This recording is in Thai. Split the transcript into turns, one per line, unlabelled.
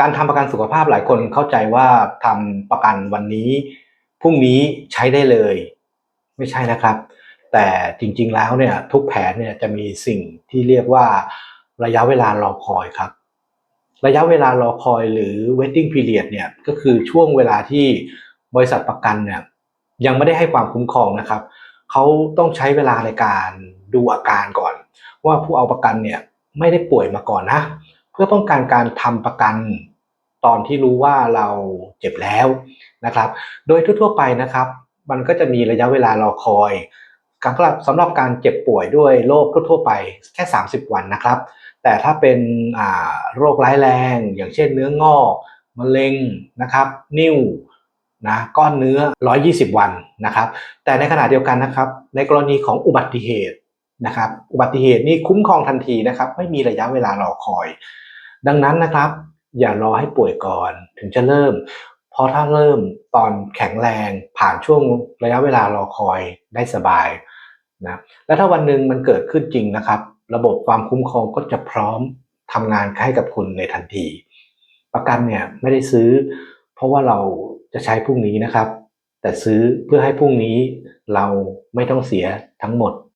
การทำประกันสุขภาพหลายคนเข้าใจว่าทำประกันวันนี้พรุ่งนี้ใช้ได้เลย ไม่ใช่นะครับ แต่จริงๆแล้วเนี่ยทุกแผนเนี่ยจะมีสิ่งที่เรียกว่าระยะเวลารอคอยครับ ระยะเวลารอคอยหรือ waiting period เนี่ยก็คือช่วงเวลาที่บริษัทประกันเนี่ยยังไม่ได้ให้ความคุ้มครองนะครับเขาต้องใช้เวลาในการดูอาการก่อน ว่าผู้เอาประกันเนี่ยไม่ได้ป่วยมาก่อนนะ เพื่อป้องกันการทำประกัน ตอนที่รู้ว่าเราเจ็บแล้วนะครับ โดยทั่วๆไปนะครับ มันก็จะมีระยะเวลารอคอยสำหรับสำหรับการเจ็บป่วยด้วยโรคทั่วๆไปแค่ 30 วันนะครับ แต่ถ้าเป็นโรคร้ายแรง อย่างเช่นเนื้องอกมะเร็งนะครับ นิ่วนะก้อนเนื้อ 120 วันนะครับ แต่ในขณะเดียวกันนะครับ ในกรณีของอุบัติเหตุนะครับ อุบัติเหตุนี่คุ้มครองทันทีนะครับ ไม่มีระยะเวลารอคอย ดังนั้นนะครับ อย่ารอให้ป่วยก่อน ถึงจะเริ่ม เพราะถ้าเริ่มตอนแข็งแรงผ่านช่วงระยะเวลารอคอยได้สบายนะและถ้าวันหนึ่งมันเกิดขึ้นจริงนะครับ ระบบความคุ้มครองก็จะพร้อมทำงานให้กับคุณในทันที ประกันเนี่ยไม่ได้ซื้อ เพราะว่าเราจะใช้พรุ่งนี้นะครับ แต่ซื้อเพื่อให้พรุ่งนี้เราไม่ต้องเสียทั้งหมด